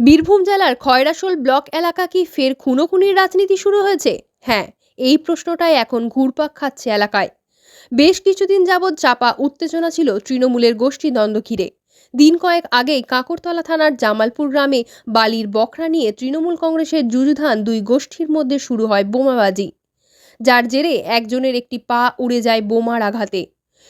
বীরভূম জেলার খয়রাশোল ব্লক এলাকা কি ফের খুনো খুনোখুনির রাজনীতি শুরু হয়েছে? হ্যাঁ এই প্রশ্নটাই এখন ঘুরপাক খাচ্ছে এলাকায়। বেশ কিছুদিন যাবৎ চাপা, উত্তেজনা ছিল তৃণমূলের গোষ্ঠী দ্বন্দ্ব ঘিরে দিন কয়েক আগেই কাঁকরতলা থানার জামালপুর গ্রামে বালির বকরা নিয়ে তৃণমূল কংগ্রেসের যুযুধান দুই গোষ্ঠীর মধ্যে শুরু হয় বোমাবাজি। যার জেরে একজনের একটি পা উড়ে যায় বোমার আঘাতে।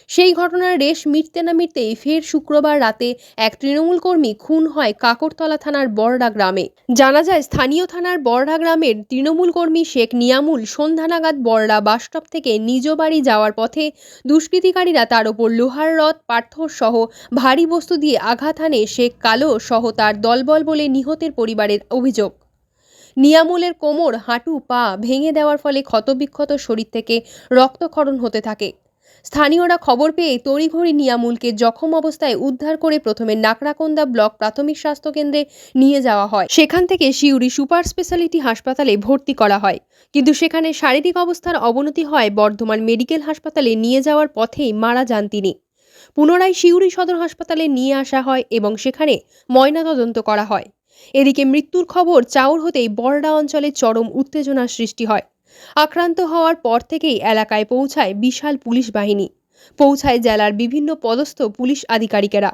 সেই ঘটনার রেশ মিটতে না মিটতেই ফের শুক্রবার রাতে এক তৃণমূল কর্মী খুন হয় কাকরতলা থানার বড়ডা গ্রামে। জানা যায়, স্থানীয় থানার বড়ডা গ্রামের তৃণমূল কর্মী শেখ নিয়ামুল সন্ধ্যা নাগাদ বড়ডা বাসস্টপ থেকে নিজ বাড়ি যাওয়ার পথে দুষ্কৃতিকারীরা তার ওপর লোহার রথ পাথর সহ ভারী বস্তু দিয়ে আঘাত হানে শেখ কালো সহ তার দলবল বলে নিহতের পরিবারের অভিযোগ। নিয়ামুলের কোমর, হাঁটু, পা ভেঙে দেওয়ার ফলে ক্ষতবিক্ষত শরীর থেকে রক্তক্ষরণ হতে থাকে। স্থানীয়রা খবর পেয়ে তড়িঘড়ি নিয়ামুলকে জখম অবস্থায় উদ্ধার করে প্রথমে নাকড়াকন্দা ব্লক প্রাথমিক স্বাস্থ্যকেন্দ্রে নিয়ে যাওয়া হয়। সেখান থেকে শিউরি সুপার স্পেশালিটি হাসপাতালে ভর্তি করা হয়। কিন্তু সেখানে শারীরিক অবস্থার অবনতি হয়, বর্ধমান মেডিকেল হাসপাতালে নিয়ে যাওয়ার পথেই মারা যান তিনি। পুনরায় শিউরি সদর হাসপাতালে নিয়ে আসা হয় এবং সেখানে ময়নাতদন্ত করা হয়। এদিকে মৃত্যুর খবর চাউর হতেই বরডা অঞ্চলে চরম উত্তেজনার সৃষ্টি হয়। আক্রান্ত হওয়ার পর থেকেই এলাকায় পৌঁছায় বিশাল পুলিশ বাহিনী। পৌঁছায় জেলার বিভিন্ন পদস্থ পুলিশ আধিকারিকেরা।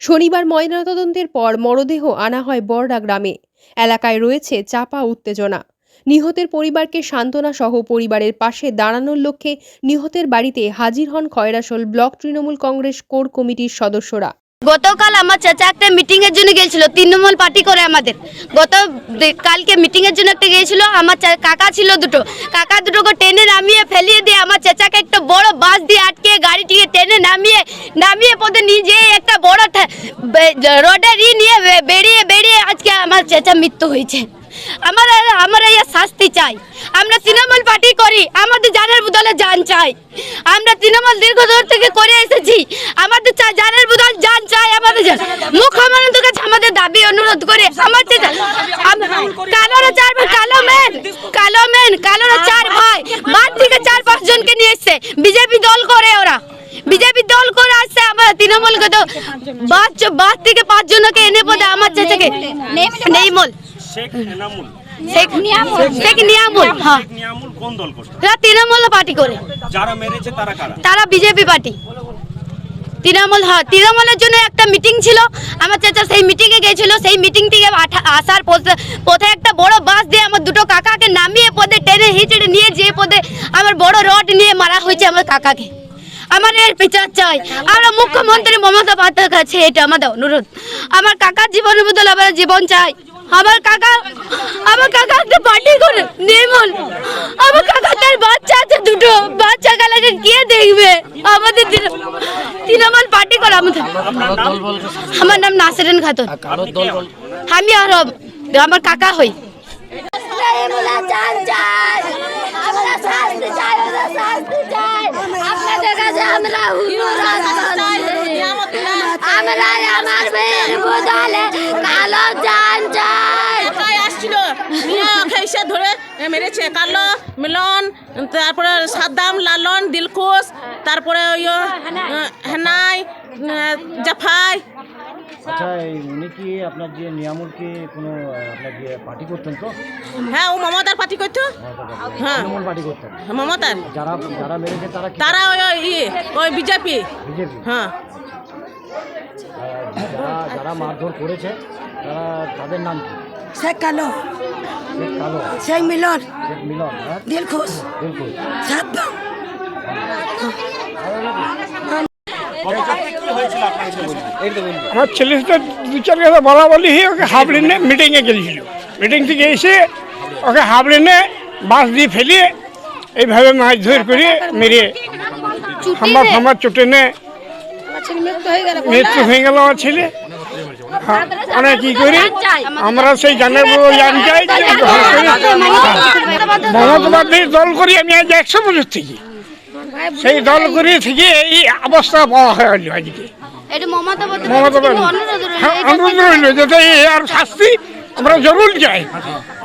শনিবার ময়নাতদন্তের পর মরদেহ আনা হয় বরডা গ্রামে। এলাকায় রয়েছে চাপা উত্তেজনা। নিহতের পরিবারকে সান্ত্বনা সহ পরিবারের পাশে দাঁড়ানোর লক্ষ্যে নিহতের বাড়িতে হাজির হন খয়রাসোল ব্লক তৃণমূল কংগ্রেস কোর কমিটির সদস্যরা। গতকাল আমার চাচা একটা মিটিং এর জন্য গিয়েছিল, তৃণমূল পার্টি করে আমাদের। গত কালকে মিটিং এর জন্য একটা গিয়েছিল, আমার কাকা ছিল দুটো। কাকা দুটোকে টেনে নামিয়ে ফেলিয়ে দিয়ে আমার চাচাকে একটা বড় বাস দিয়ে আটকে গাড়িটিকে টেনে নামিয়ে নামিয়ে পথে নিজে একটা বড় রোডের ই নিয়ে বেরিয়ে বেরিয়ে আজকে আমার চাচা মৃত্যু হয়েছে। আমার আমরা এই শাস্তি চাই। আমরা তৃণমূল পার্টি করি, আমাদের জানের বদলে জান চাই। আমরা তৃণমূল দীর্ঘদূর থেকে করে এসেছি। আমাদের জানের বদল জান চাই আমাদের জান মুখ্যমন্ত্রীর কাছে আমাদের দাবি অনুরোধ করে আমার যে জা- আম- কালোরা চার ভাই কালো মেন কালো মেন কালোরা চার ভাই। থেকে চার পাঁচ জনকে নিয়ে এসছে। বিজেপি দল করে ওরা। বিজেপি দল করে আসছে আমরা তৃণমূলকে তো বাদ বাদ থেকে পাঁচ জনকে এনে পদে আমার চাচাকে নেইমল। শেখ নিয়ামুল শেখ নিয়ামুল হ্যাঁ। শেখ নিয়ামুল কোন দল করছে এরা তৃণমূল পার্টি করে। যারা মেরেছে তারা কারা? তারা বিজেপি পার্টি। তৃণমূল হ্যাঁ তৃণমূলের জন্য একটা মিটিং ছিল। আমার চাচা সেই মিটিংয়ে গিয়েছিল সেই মিটিং থেকে আসার পথে- একটা বড় বাস দিয়ে আমার দুটো কাকাকে নামিয়ে পদে টেনে হিচড়ে নিয়ে যে পদে আমার বড় রড নিয়ে মারা হয়েছে আমার কাকাকে। আমার এর বিচার চাই। আমরা মুখ্যমন্ত্রী মমতা পাত্রের কাছে এটা আমাদের অনুরোধ। আমার কাকার জীবনের বদলে আমার জীবন চাই। আমার কাকা আমার কাকা একটা পার্টি করে নির্মল আমার কাকা তার বাচ্চা দুটো বাচ্চা কালাকে কে দেখবে আমাদের তৃণ- তৃণমূল পার্টি করে আমাদের আমার নাম নাসিরেন খাতুন আমি আর আমার কাকা হই আমরা আমরা আপনাদের কাছে মেয়ের কালো জান চাই কোথায় আসছিল নিয়ে ওকে এসে ধরে মেরেছে কালো মিলন তারপরে সাদ্দাম লালন দিলখুশ তারপরে ওই হেনাই জাফাই। আচ্ছা উনি কি আপনার যে নিয়ামুলকে কোনো আপনার যে পার্টি করতেন তো? হ্যাঁ ও মমতার পার্টি করতো। হ্যাঁ। তৃণমূল পার্টি করতেন। মমতার। যারা যারা মেরেছে তারা তারা ওই বিজেপি। বিজেপি? হ্যাঁ। যারা যারা মারধর করেছে তারা তাদের নাম কি? শেখ কালো। শেখ মিলন। হ্যাঁ? দিলখুশ। ছেলে আমার ছেলে তো দু চার কথা বলা বলি ওকে হাবড়িনে মিটিংয়ে গেছিল মিটিং থেকে এসে ওকে হাবড়িনে বাস দিয়ে ফেলিয়ে এইভাবে মাছ ধরে করে মেরে হাম্বার ফাম্বার চটে নে। মৃত্যু হয়ে গেল আমার ছেলে। মানে কি করি? আমরা সেই গানের মমতা দল করি আমি আজ একশো বছর থেকে। সেই দল করি থেকে এই অবস্থা পাওয়া হয় আজকে। অনুরোধ রইল, যাতে আর শাস্তি আমরা জরুর চাই।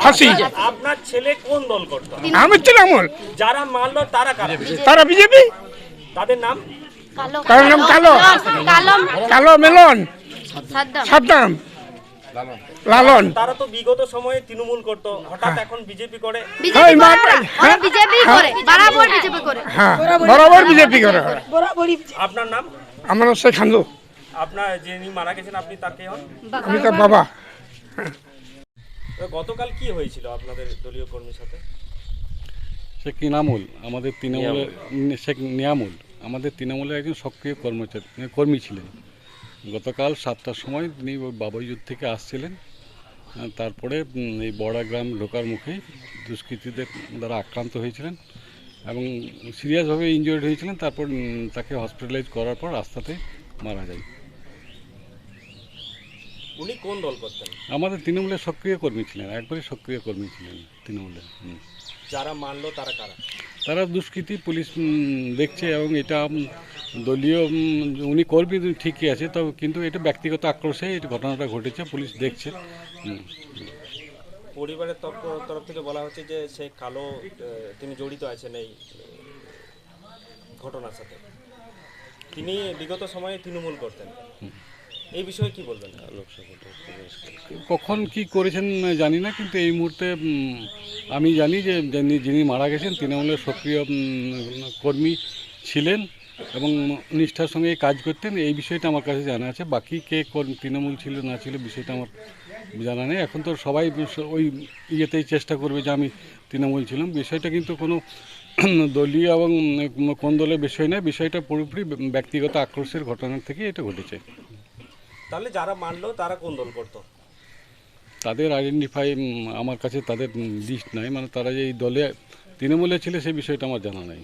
ফাঁসি। আপনার ছেলে কোন দল করতো? আমি তৃণমূল। যারা মারলো তারা তারা বিজেপি। তাদের নাম? তার কালো। কালো মেলন। সাদ্দাম। লালন। তারা তো বিগত সময়ে তৃণমূল করতো হঠাৎ এখন বিজেপি করে। বিজেপি হ্যাঁ, করে হ্যাঁ, করে বরাবর বিজেপি করে। হ্যাঁ বরাবর বিজেপি করে। আপনার নাম? আমার হচ্ছে খান্দু আপনার যিনি মারা গেছেন আপনি তার কে হন? আমি তার বাবা। গতকাল কি হয়েছিল আপনাদের দলীয় কর্মীর সাথে? শেখ নিয়ামুল আমাদের তৃণমূলের শেখ নিয়ামুল আমাদের তৃণমূলের একজন সক্রিয় কর্মচারী কর্মী ছিলেন। গতকাল সাতটার সময় তিনি ওই বাবাইজুর থেকে আসছিলেন। তারপরে এই বড়া গ্রাম ঢোকার মুখে দুষ্কৃতীদের দ্বারা আক্রান্ত হয়েছিলেন এবং সিরিয়াসভাবে ইনজুর্ড হয়েছিলেন। তারপর তাকে হসপিটালাইজ করার পর রাস্তাতে মারা যায়। উনি কোন দল করতেন? আমাদের তৃণমূলের সক্রিয় কর্মী ছিলেন একবারে সক্রিয় কর্মী ছিলেন তৃণমূলের যারা মানলো তারা কারা? তারা দুষ্কৃতি পুলিশ দেখছে এবং এটা দলীয় উনি কর্মী ঠিকই আছে তবে কিন্তু এটা ব্যক্তিগত আক্রোশে এই ঘটনাটা ঘটেছে পুলিশ দেখছে। পরিবারের তরফ থেকে বলা হচ্ছে যে সে কালো তিনি জড়িত আছেন এই ঘটনার সাথে। তিনি বিগত সময়ে তৃণমূল করতেন। এই বিষয়ে কি বলবেন? কখন কি করেছেন জানি না কিন্তু এই মুহূর্তে আমি জানি যে যিনি- যিনি মারা গেছেন তৃণমূলের সক্রিয় কর্মী ছিলেন। এবং নিষ্ঠার সঙ্গে কাজ করতেন এই বিষয়টা আমার কাছে জানা আছে। বাকি কে কোন তৃণমূল ছিল না ছিল বিষয়টা আমার জানা নেই। এখন তো সবাই ওই ইয়েতেই চেষ্টা করবে যে আমি তৃণমূল ছিলাম। বিষয়টা কিন্তু কোনো দলীয় এবং কোন দলের বিষয় নয়। বিষয়টা পুরোপুরি ব্যক্তিগত আক্রোশের ঘটনা থেকে এটা ঘটেছে। তাহলে যারা মানলো তারা কোন দল করতো? তাদের আইডেন্টিফাই আমার কাছে তাদের লিস্ট নাই। মানে তারা যে এই দলে তৃণমূলে ছিল সেই বিষয়টা আমার জানা নাই।